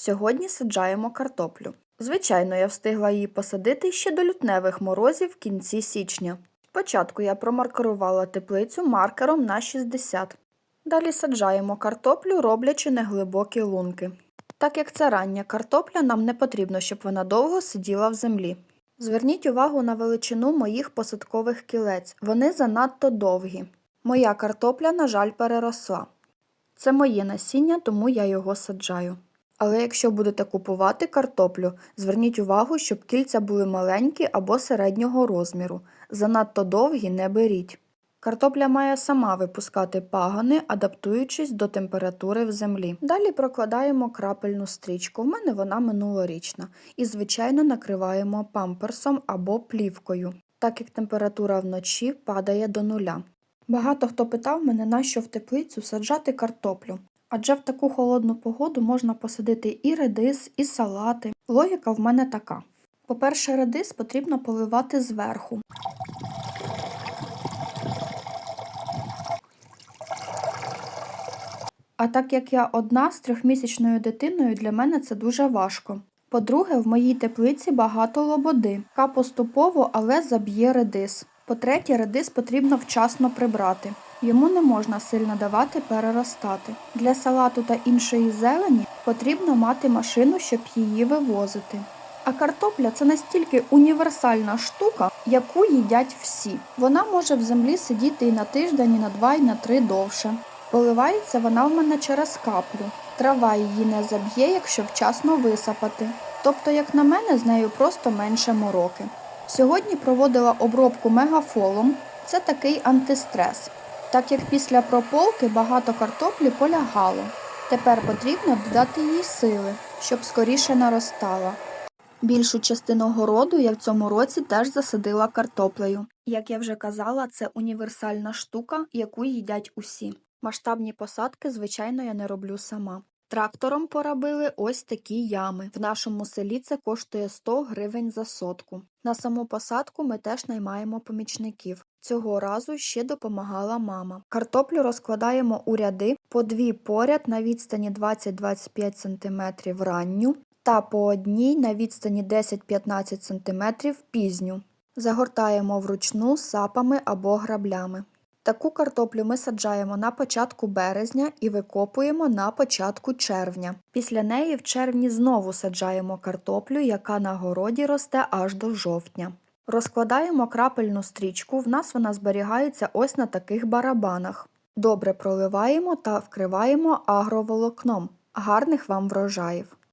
Сьогодні саджаємо картоплю. Звичайно, я встигла її посадити ще до лютневих морозів в кінці січня. Спочатку я промаркерувала теплицю маркером на 60. Далі саджаємо картоплю, роблячи неглибокі лунки. Так як це рання картопля, нам не потрібно, щоб вона довго сиділа в землі. Зверніть увагу на величину моїх посадкових кілець. Вони занадто довгі. Моя картопля, на жаль, переросла. Це моє насіння, тому я його саджаю. Але якщо будете купувати картоплю, зверніть увагу, щоб кільця були маленькі або середнього розміру. Занадто довгі не беріть. Картопля має сама випускати пагони, адаптуючись до температури в землі. Далі прокладаємо крапельну стрічку. В мене вона минулорічна. І, звичайно, накриваємо памперсом або плівкою, так як температура вночі падає до нуля. Багато хто питав мене, нащо в теплицю саджати картоплю. Адже в таку холодну погоду можна посадити і редис, і салати. Логіка в мене така. По-перше, редис потрібно поливати зверху. А так як я одна з трьохмісячною дитиною, для мене це дуже важко. По-друге, в моїй теплиці багато лободи, яка поступово, але заб'є редис. По-третє, редис потрібно вчасно прибрати. Йому не можна сильно давати переростати. Для салату та іншої зелені потрібно мати машину, щоб її вивозити. А картопля це настільки універсальна штука, яку їдять всі. Вона може в землі сидіти і на тиждень, і на два, і на три довше. Поливається вона в мене через каплю. Трава її не заб'є, якщо вчасно висапати. Тобто, як на мене, з нею просто менше мороки. Сьогодні проводила обробку мегафолом. Це такий антистрес. Так як після прополки багато картоплі полягало. Тепер потрібно додати їй сили, щоб скоріше наростала. Більшу частину городу я в цьому році теж засадила картоплею. Як я вже казала, це універсальна штука, яку їдять усі. Масштабні посадки, звичайно, я не роблю сама. Трактором поробили ось такі ями. В нашому селі це коштує 100 гривень за сотку. На саму посадку ми теж наймаємо помічників. Цього разу ще допомагала мама. Картоплю розкладаємо у ряди по дві поряд на відстані 20-25 см ранню та по одній на відстані 10-15 см пізню. Загортаємо вручну сапами або граблями. Таку картоплю ми саджаємо на початку березня і викопуємо на початку червня. Після неї в червні знову саджаємо картоплю, яка на городі росте аж до жовтня. Розкладаємо крапельну стрічку, в нас вона зберігається ось на таких барабанах. Добре проливаємо та вкриваємо агроволокном. Гарних вам врожаїв!